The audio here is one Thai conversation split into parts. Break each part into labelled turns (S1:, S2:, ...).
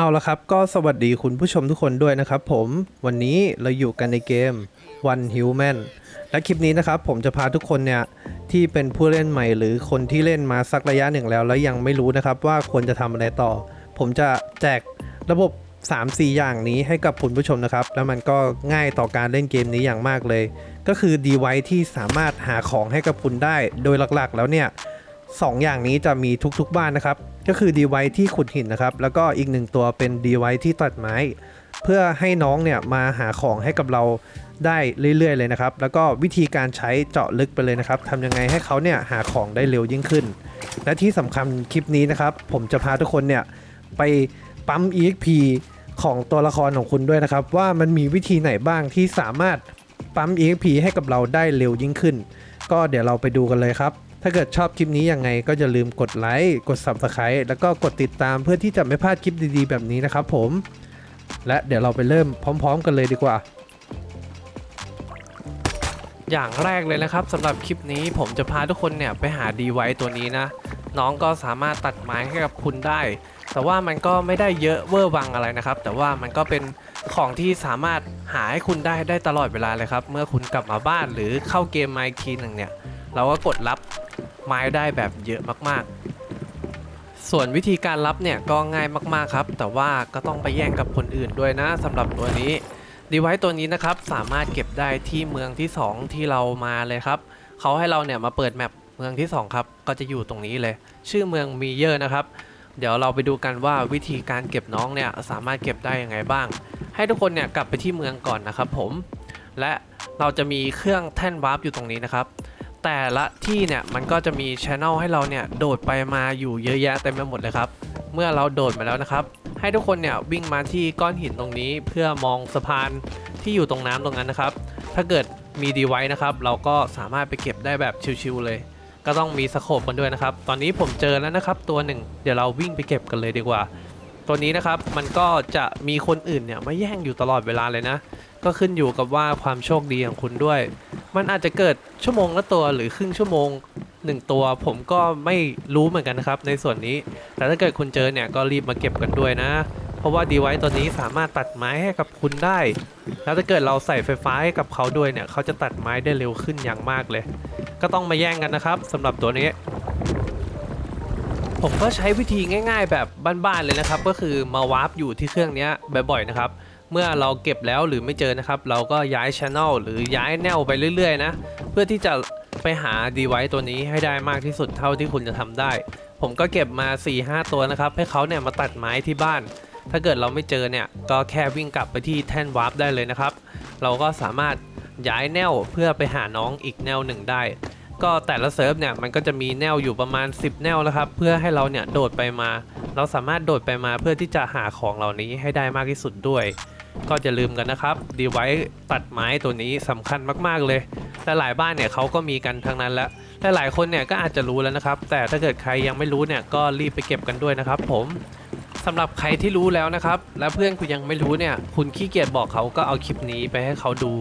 S1: เอาละครับ ก็สวัสดีคุณผู้ชมทุกคนด้วยนะครับผมวันนี้เราอยู่กันในเกม One Human และคลิปนี้นะครับผมจะพาทุกคนเนี่ยที่เป็นผู้เล่นใหม่หรือคนที่เล่นมาสักระยะหนึ่งแล้ว แล้วยังไม่รู้นะครับว่าควรจะทำอะไรต่อ ผมจะแจกระบบ 3-4 อย่างนี้ให้กับคุณผู้ชมนะครับ แล้วมันก็ง่ายต่อการเล่นเกมนี้อย่างมากเลย ก็คือดีไวที่สามารถหาของให้กับคุณได้ โดยหลักๆ แล้วเนี่ยสองอย่างนี้จะมีทุกๆบ้านนะครับ ก็คือดีไวที่ขุดหินนะครับ แล้วก็อีกหนึ่งตัวเป็นดีไวที่ตัดไม้ เพื่อให้น้องเนี่ยมาหาของให้กับเราได้เรื่อยๆเลยนะครับ แล้วก็วิธีการใช้เจาะลึกไปเลยนะครับทำยังไงให้เขาเนี่ยหาของได้เร็วยิ่งขึ้น และที่สำคัญคลิปนี้นะครับ ผมจะพาทุกคนเนี่ยไปปั๊ม EXP ของตัวละครของคุณด้วยนะครับ ว่ามันมีวิธีไหนบ้างที่สามารถปั๊ม EXP ให้กับเราได้เร็วยิ่งขึ้น ก็เดี๋ยวเราไปดูกันเลยครับ ถ้าเกิดชอบคลิปนี้ยังไงก็อย่าลืมกดไลค์ กด Subscribe แล้วก็กดติดตามเพื่อที่จะไม่พลาดคลิปดีๆ แบบนี้นะครับผม และเดี๋ยวเราไปเริ่มพร้อม ๆ กันเลยดีกว่า
S2: อย่างแรกเลยนะครับสำหรับคลิปนี้ผมจะพาทุกคนเนี่ยไปหาดีไวตัวนี้นะ น้องก็สามารถตัดไม้ให้กับคุณได้ แต่ว่ามันก็ไม่ได้เยอะเวอร์วังอะไรนะครับ แต่ว่ามันก็เป็นของที่สามารถหาให้คุณได้ได้ตลอดเวลาเลยครับ เมื่อคุณกลับมาบ้านหรือเข้าเกมไมค์คีหนึ่งเนี่ย เราก็กดรับไม้ได้แบบเยอะมากๆ ส่วนวิธีการรับเนี่ยก็ง่ายมากๆครับ แต่ว่าก็ต้องไปแย่งกับคนอื่นด้วยนะสำหรับตัวนี้ดีไว c e ตัวนี้นะครับสามารถเก็บได้ที่เมืองที่ 2 ที่เรามาเลยครับเขาให้เราเนี่ยมาเปิดแมปเมืองที่ 2 ครับ ก็จะอยู่ตรงนี้เลย ชื่อเมืองมีเยอร์นะครับ เดี๋ยวเราไปดูกันว่าวิธีการเก็บน้องเนี่ยสามารถเก็บได้ยังไงบ้าง ให้ทุกคนเนี่ยกลับไปที่เมืองก่อนนะครับผม และเราจะมีเครื่องแท่นวาร์ปอยู่ตรงนี้นะครับ แต่ละที่เนี่ยมันก็จะมีช anel ให้เราเนี่ยโดดไปมาอยู่เยอะแยะเต็มไปหมดเลยครับ เมื่อเราโดดมาแล้วนะครับ ให้ทุกคนเนี่ยวิ่งมาที่ก้อนหินตรงนี้เพื่อมองสะพานที่อยู่ตรงน้ำตรงนั้นนะครับ ถ้าเกิดมีดีไว้นะครับ เราก็สามารถไปเก็บได้แบบชิวๆเลย ก็ต้องมีสโคปกันด้วยนะครับ ตอนนี้ผมเจอแล้วนะครับ ตัวหนึ่งเดี๋ยวเราวิ่งไปเก็บกันเลยดีกว่า ตัวนี้นะครับมันก็จะมีคนอื่นเนี่ยมาแย่งอยู่ตลอดเวลาเลยนะ ก็ขึ้นอยู่กับว่าความโชคดีของคุณด้วย มันอาจจะเกิดชั่วโมงละตัวหรือครึ่งชั่วโมงหนึ่งตัว ผมก็ไม่รู้เหมือนกันนะครับ ในส่วนนี้ แต่ถ้าเกิดคุณเจอเนี่ยก็รีบมาเก็บกันด้วยนะ เพราะว่าดีไว c e ตัวนี้สามารถตัดไม้ให้กับคุณได้ แล้วถ้าเกิดเราใส่ไฟฟ้าให้กับเขาด้วยเนี่ยเขาจะตัดไม้ได้เร็วขึ้นอย่างมากเลย ก็ต้องมาแย่งกันนะครับสำหรับตัวนี้ผมก็ใช้วิธีง่าย ๆ แบบบ้านๆเลยนะครับ ก็คือมาวาร์ปอยู่ที่เครื่องนี้บ่อยๆนะครับ เมื่อเราเก็บแล้วหรือไม่เจอนะครับ เราก็ย้ายช anel หรือย้ายแนวไปเรื่อยๆ นะ เพื่อที่จะไปหาดีไว c e ตัวนี้ให้ได้มากที่สุดเท่าที่คุณจะทำได้ ผมก็เก็บมา 4-5 ตัวนะครับ ให้เขาเนี่ยมาตัดไม้ที่บ้าน ถ้าเกิดเราไม่เจอเนี่ย ก็แค่วิ่งกลับไปที่แท่นวาร์ปได้เลยนะครับ เราก็สามารถย้ายแนวเพื่อไปหาน้องอีกแนวหนึ่งได้ ก็แต่ละเซิร์ฟเนี่ยมันก็จะมีแนวอยู่ประมาณ 10 แนวแล้วครับ เพื่อให้เราเนี่ยโดดไปมา เราสามารถโดดไปมาเพื่อที่จะหาของเหล่านี้ให้ได้มากที่สุดด้วย ก็จะลืมกันนะครับดีไว้ตัดไม้ตัวนี้สำคัญมากๆเลยแต่หลายบ้านเนี่ยเขาก็มีกันทั้งนั้นแล้วแต่หลายคนเนี่ยก็อาจจะรู้แล้วนะครับ แต่ถ้าเกิดใครยังไม่รู้เนี่ยก็รีบไปเก็บกันด้วยนะครับ ผมสำหรับใครที่รู้แล้วนะครับ และเพื่อนคุณยังไม่รู้เนี่ย คุณขี้เกียจบอกเขาก็เอาคลิปนี้ไปให้เขาดู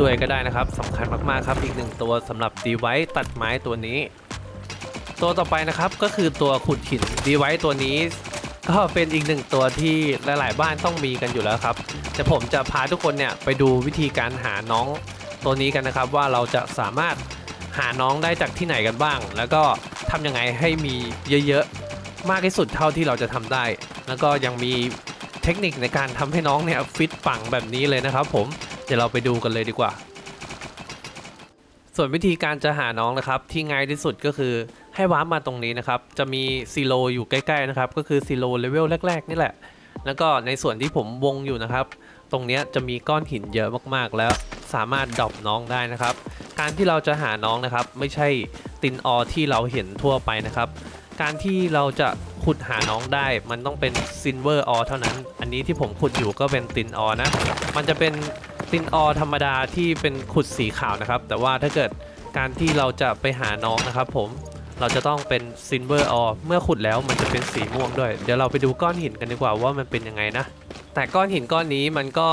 S2: ด้วยก็ได้นะครับสำคัญมากๆครับอีกหนึ่งตัวสำหรับดีไว้ตัดไม้ตัวนี้ ตัวต่อไปนะครับก็คือตัวขุดหินดีไว้ตัวนี้ ก็เป็นอีกหนึ่งตัวที่หลาย ๆ บ้านต้องมีกันอยู่แล้วครับแต่ผมจะพาทุกคนเนี่ยไปดูวิธีการหาน้องตัวนี้กันนะครับ ว่าเราจะสามารถหาน้องได้จากที่ไหนกันบ้าง แล้วก็ทำยังไงให้มีเยอะ ๆ มากที่สุดเท่าที่เราจะทำได้ แล้วก็ยังมีเทคนิคในการทำให้น้องเนี่ยฟิตปังแบบนี้เลยนะครับ ผมเดี๋ยวเราไปดูกันเลยดีกว่า ส่วนวิธีการจะหาน้องนะครับที่ง่ายที่สุดก็คือ ให้วาร์ปมาตรงนี้นะครับ จะมีซีโรอยู่ใกล้ๆนะครับ ก็คือซีโรเลเวลแรก ๆ นี่แหละ แล้วก็ในส่วนที่ผมวงอยู่นะครับ ตรงนี้จะมีก้อนหินเยอะมากๆ แล้วสามารถดรอปน้องได้นะครับ การที่เราจะหาน้องนะครับ ไม่ใช่ตินออที่เราเห็นทั่วไปนะครับ การที่เราจะขุดหาน้องได้มันต้องเป็นซินเวอร์ออเท่านั้น อันนี้ที่ผมขุดอยู่ก็เป็นตินออนะ มันจะเป็นตินออธรรมดาที่เป็นขุดสีขาวนะครับ แต่ว่าถ้าเกิดการที่เราจะไปหาน้องนะครับ ผม เราจะต้องเป็นซินเวอร์ออเมื่อขุดแล้วมันจะเป็นสีม่วงด้วย เดี๋ยวเราไปดูก้อนหินกันดีกว่าว่ามันเป็นยังไงนะ แต่ก้อนหินก้อนนี้มันก็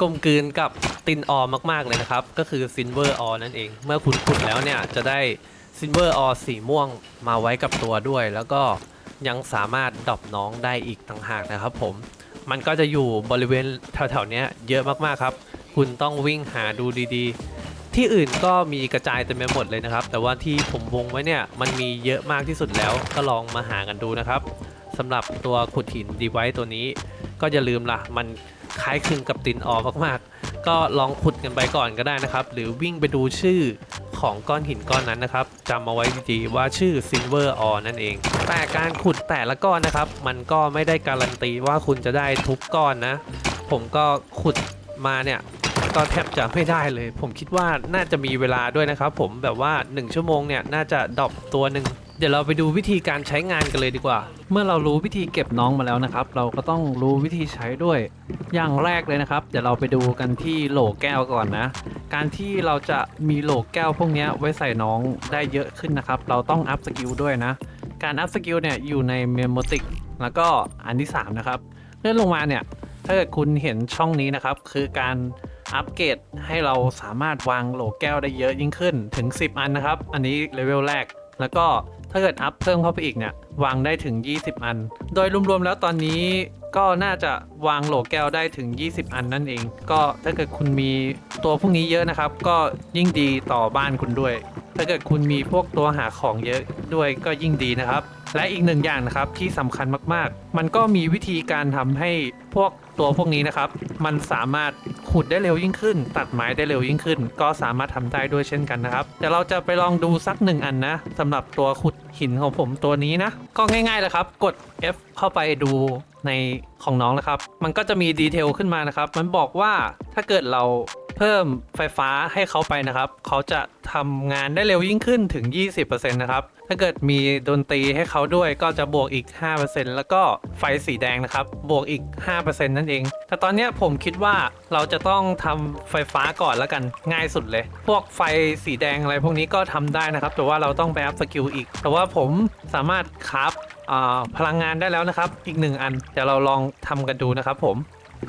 S2: กลมกลืนกับตินออมากๆเลยนะครับ ก็คือซินเวอร์ออนั่นเอง เมื่อคุณขุดแล้วเนี่ยจะได้ซินเวอร์ออสีม่วงมาไว้กับตัวด้วย แล้วก็ยังสามารถดรอปน้องได้อีกต่างหากนะครับผม มันก็จะอยู่บริเวณแถวๆนี้เยอะมากๆครับ คุณต้องวิ่งหาดูดีๆ ที่อื่นก็มีกระจายเต็มไปหมดเลยนะครับ แต่ว่าที่ผมวงไว้เนี่ยมันมีเยอะมากที่สุดแล้วก็ลองมาหากันดูนะครับสำหรับตัวขุดหินดีไว้ตัวนี้ ก็อย่าลืมล่ะมันคล้ายคลึงกับตินออมากๆ ก็ลองขุดกันไปก่อนก็ได้นะครับ หรือวิ่งไปดูชื่อของก้อนหินก้อนนั้นนะครับจำเอาไว้ดีๆว่าชื่อ Silver Ore นั่นเอง แต่การขุดแต่ละก้อนนะครับ มันก็ไม่ได้การันตีว่าคุณจะได้ทุกก้อนนะ ผมก็ขุดมาเนี่ย ก็แทบจะไม่ได้เลย ผมคิดว่าน่าจะมีเวลาด้วยนะครับผมแบบว่า 1 ชั่วโมงเนี่ยน่าจะดรอปตัวหนึ่งเดี๋ยวเราไปดูวิธีการใช้งานกันเลยดีกว่า เมื่อเรารู้วิธีเก็บน้องมาแล้วนะครับ เราก็ต้องรู้วิธีใช้ด้วย อย่างแรกเลยนะครับ เดี๋ยวเราไปดูกันที่โหลแก้วก่อนนะ การที่เราจะมีโหลแก้วพวกนี้ไว้ใส่น้องได้เยอะขึ้นนะครับ เราต้องอัพสกิลด้วยนะ การอัพสกิลเนี่ยอยู่ในเมมโมติกแล้วก็อันที่ 3 นะครับ เลื่อนลงมาเนี่ย ถ้าเกิดคุณเห็นช่องนี้นะครับ คือการ อัปเกรดให้เราสามารถวางโหลแก้วได้เยอะยิ่งขึ้นถึง 10 อันนะครับ อันนี้เลเวลแรก แล้วก็ถ้าเกิดอัพเพิ่มเข้าไปอีกเนี่ยวางได้ถึง 20 อัน โดยรวมๆแล้วตอนนี้ก็น่าจะวางโหลแก้วได้ถึง 20 อันนั่นเอง ก็ถ้าเกิดคุณมีตัวพวกนี้เยอะนะครับ ก็ยิ่งดีต่อบ้านคุณด้วย ถ้าเกิดคุณมีพวกตัวหาของเยอะด้วยก็ยิ่งดีนะครับ และอีกหนึ่งอย่างนะครับที่สำคัญมากๆ มันก็มีวิธีการทำให้พวกตัวพวกนี้นะครับ มันสามารถ ขุดได้เร็วยิ่งขึ้น ตัดไม้ได้เร็วยิ่งขึ้น ก็สามารถทำได้ด้วยเช่นกันนะครับเดี๋ยวเราจะไปลองดูสักหนึ่งอันนะสำหรับตัวขุดหินของผมตัวนี้นะ ก็ง่ายๆเลยครับ กด F เข้าไปดูในของน้องนะครับ มันก็จะมีดีเทลขึ้นมานะครับ มันบอกว่าถ้าเกิดเราเพิ่มไฟฟ้าให้เขาไปนะครับ เขาจะทำงานได้เร็วยิ่งขึ้นถึง 20%นะครับ ถ้าเกิดมีดนตรีให้เขาด้วยก็จะบวกอีก 5%แล้วก็ไฟสีแดงนะครับ บวกอีก 5%นั่นเอง แต่ตอนนี้ผมคิดว่าเราจะต้องทำไฟฟ้าก่อนแล้วกันง่ายสุดเลย พวกไฟสีแดงอะไรพวกนี้ก็ทำได้นะครับ แต่ว่าเราต้องไปอัพสกิลอีก แต่ว่าผมสามารถคราฟอ่าพลังงานได้แล้วนะครับ อีกหนึ่งอันเดี๋ยวเราลองทำกันดูนะครับผม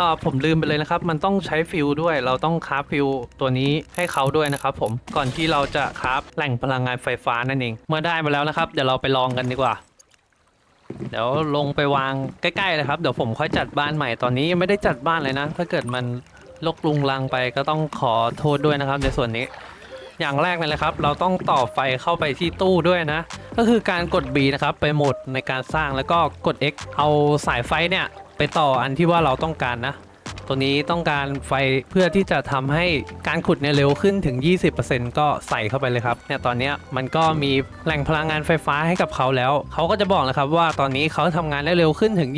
S2: อ่าผมลืมไปเลยนะครับ มันต้องใช้ฟิลด้วย เราต้องคราฟฟิลตัวนี้ให้เขาด้วยนะครับผม ก่อนที่เราจะคราฟแหล่งพลังงานไฟฟ้านั่นเอง เมื่อได้มาแล้วนะครับ เดี๋ยวเราไปลองกันดีกว่า เดี๋ยวลงไปวางใกล้ๆเลยครับ เดี๋ยวผมค่อยจัดบ้านใหม่ ตอนนี้ยังไม่ได้จัดบ้านเลยนะ ถ้าเกิดมันลกลุงลังไปก็ต้องขอโทษด้วยนะครับ ในส่วนนี้ อย่างแรกเลยนะครับ เราต้องต่อไฟเข้าไปที่ตู้ด้วยนะ ก็คือการกด B นะครับ ไปโหมดในการสร้างแล้วก็กด X เอาสายไฟเนี่ย ไปต่ออันที่ว่าเราต้องการนะ ตัวนี้ต้องการไฟเพื่อที่จะทำให้การขุดเนี่ยเร็วขึ้นถึง 20%ก็ใส่เข้าไปเลยครับเนี่ยตอนนี้มันก็มีแหล่งพลังงานไฟฟ้าให้กับเขาแล้ว เขาก็จะบอกนะครับว่าตอนนี้เขาทำงานได้เร็วขึ้นถึง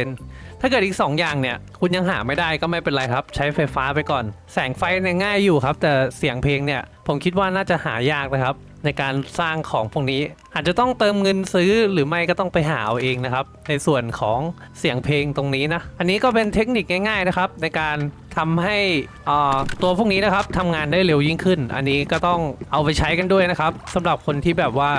S2: 20%ถ้าเกิดอีก 2 อย่างเนี่ยคุณยังหาไม่ได้ก็ไม่เป็นไรครับ ใช้ไฟฟ้าไปก่อน แสงไฟเนี่ยง่ายอยู่ครับ แต่เสียงเพลงเนี่ยผมคิดว่าน่าจะหายากนะครับ ในการสร้างของพวกนี้ อาจจะต้องเติมเงินซื้อหรือไม่ก็ต้องไปหาเอาเองนะครับ ในส่วนของเสียงเพลงตรงนี้นะ อันนี้ก็เป็นเทคนิคง่ายๆนะครับ ในการทำให้อ่าตัวพวกนี้นะครับทำงานได้เร็วยิ่งขึ้น อันนี้ก็ต้องเอาไปใช้กันด้วยนะครับสำหรับคนที่แบบว่า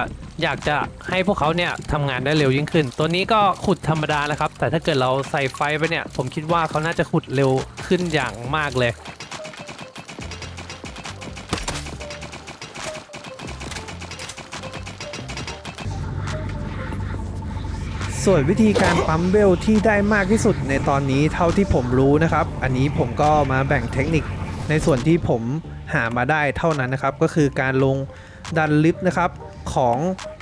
S2: อยากจะให้พวกเขาเนี่ยทำงานได้เร็วยิ่งขึ้น ตัวนี้ก็ขุดธรรมดานะครับ แต่ถ้าเกิดเราใส่ไฟไปเนี่ย ผมคิดว่าเขาน่าจะขุดเร็วขึ้นอย่างมากเลย
S1: ส่วนวิธีการปั๊มเวลที่ได้มากที่สุดในตอนนี้เท่าที่ผมรู้นะครับ อันนี้ผมก็มาแบ่งเทคนิคในส่วนที่ผมหามาได้เท่านั้นนะครับ ก็คือการลงดันลิฟต์นะครับของ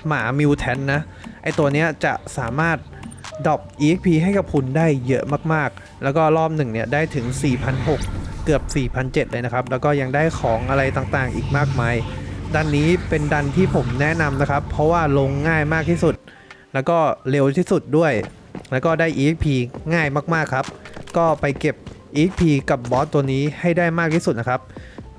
S1: หมามิวแทนนะ ไอตัวนี้จะสามารถดรอป EXP ให้กับคุณได้เยอะมากๆ แล้วก็รอบหนึ่งเนี่ยได้ถึง4,600เกือบ4,700เลยนะครับ แล้วก็ยังได้ของอะไรต่างๆ อีกมากมายดันนี้เป็นดันที่ผมแนะนำนะครับ เพราะว่าลงง่ายมากที่สุด แล้วก็เร็วที่สุดด้วย แล้วก็ได้ EXP ง่ายมากๆครับ ก็ไปเก็บ EXP กับบอสตัวนี้ให้ได้มากที่สุดนะครับ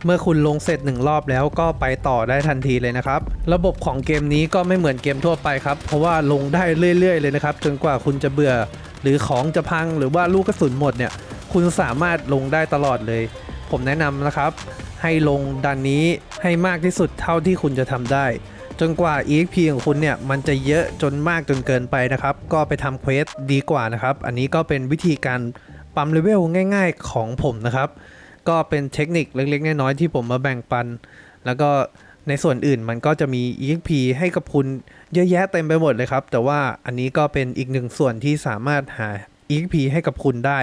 S1: เมื่อคุณลงเสร็จหนึ่งรอบแล้วก็ไปต่อได้ทันทีเลยนะครับ ระบบของเกมนี้ก็ไม่เหมือนเกมทั่วไปครับ เพราะว่าลงได้เรื่อยๆเลยนะครับ จนกว่าคุณจะเบื่อ หรือของจะพังหรือว่าลูกกระสุนหมดเนี่ย คุณสามารถลงได้ตลอดเลย ผมแนะนำนะครับ ให้ลงดันนี้ให้มากที่สุดเท่าที่คุณจะทำได้ จนกว่า EXP ของคุณเนี่ย มันจะเยอะจนมากจนเกินไปนะครับ ก็ไปทำเควสดีกว่านะครับ อันนี้ก็เป็นวิธีการปั๊มเลเวลง่าย ๆ ของผมนะครับ ก็เป็นเทคนิคเล็กๆ น้อยๆที่ผมมาแบ่งปัน แล้วก็ในส่วนอื่นมันก็จะมี EXP ให้กับคุณเยอะแยะเต็มไปหมดเลยครับ แต่ว่าอันนี้ก็เป็นอีกหนึ่งส่วนที่สามารถหา EXP ให้กับคุณได้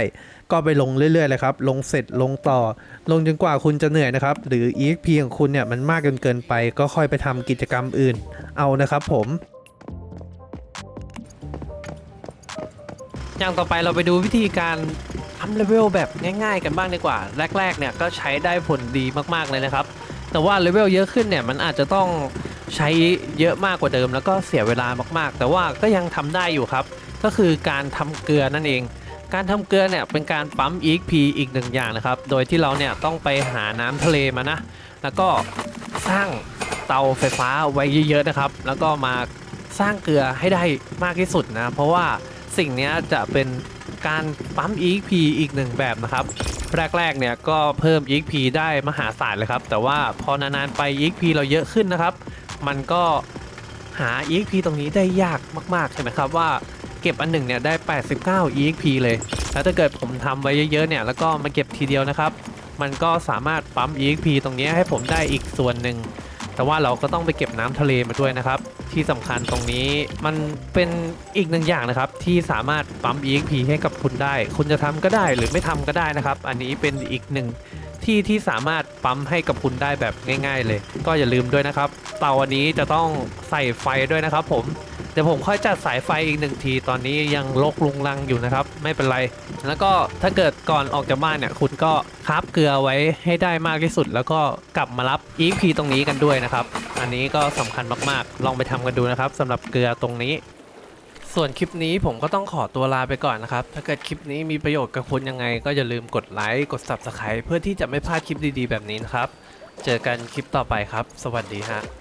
S1: ก็ไปลงเรื่อยๆเลยครับ ลงเสร็จลงต่อ ลงจนกว่าคุณจะเหนื่อยนะครับ หรือ EXP ของคุณเนี่ยมันมากเกินเกินไป ก็ค่อยไปทำกิจกรรมอื่น เอานะครับผม
S2: อย่างต่อไปเราไปดูวิธีการทำเลเวลแบบง่าย ๆ กันบ้างดีกว่า แรก ๆ เนี่ยก็ใช้ได้ผลดีมากๆเลยนะครับ แต่ว่าเลเวลเยอะขึ้นเนี่ยมันอาจจะต้องใช้เยอะมากกว่าเดิม แล้วก็เสียเวลามากๆ แต่ว่าก็ยังทำได้อยู่ครับ ก็คือการทำเกลือนั่นเอง การทำเกลือเนี่ยเป็นการปั๊ม EXP อีกหนึ่งอย่างนะครับ โดยที่เราเนี่ยต้องไปหาน้ำทะเลมานะ แล้วก็สร้างเตาไฟฟ้าไว้เยอะๆนะครับ แล้วก็มาสร้างเกลือให้ได้มากที่สุดนะ เพราะว่าสิ่งนี้จะเป็นการปั๊ม EXP อีกหนึ่งแบบนะครับ แรกๆเนี่ยก็เพิ่ม EXP ได้มหาศาลเลยครับ แต่ว่าพอนานๆไป EXP เราเยอะขึ้นนะครับ มันก็หา EXP ตรงนี้ได้ยากมากๆใช่ไหมครับว่า เก็บอันหนึ่งเนี่ยได้ 89 EXP เลย แล้วถ้าเกิดผมทำไว้เยอะๆเนี่ยแล้วก็มาเก็บทีเดียวนะครับ มันก็สามารถปั๊ม EXP ตรงนี้ให้ผมได้อีกส่วนหนึ่ง แต่ว่าเราก็ต้องไปเก็บน้ำทะเลมาด้วยนะครับ ที่สำคัญตรงนี้มันเป็นอีกหนึ่งอย่างนะครับ ที่สามารถปั๊ม EXP ให้กับคุณได้ คุณจะทำก็ได้หรือไม่ทำก็ได้นะครับ อันนี้เป็นอีกหนึ่งที่ที่สามารถปั๊มให้กับคุณได้แบบง่าย ๆ เลย ก็อย่าลืมด้วยนะครับ เตาอันนี้จะต้องใส่ไฟด้วยนะครับ ผม เดี๋ยวผมค่อยจัดสายไฟอีกหนึ่งทีตอนนี้ยังลกลุงลังอยู่นะครับ ไม่เป็นไร แล้วก็ถ้าเกิดก่อนออกจากบ้านเนี่ยคุณก็คราบเกลือไว้ให้ได้มากที่สุด แล้วก็กลับมารับ EP ตรงนี้กันด้วยนะครับ อันนี้ก็สำคัญมากๆ ลองไปทำกันดูนะครับสำหรับเกลือตรงนี้ ส่วนคลิปนี้ผมก็ต้องขอตัวลาไปก่อนนะครับ ถ้าเกิดคลิปนี้มีประโยชน์กับคุณยังไง ก็อย่าลืมกดไลค์กด Subscribe เพื่อที่จะไม่พลาดคลิปดีๆ แบบนี้นะครับ เจอกันคลิปต่อไปครับ สวัสดีฮะ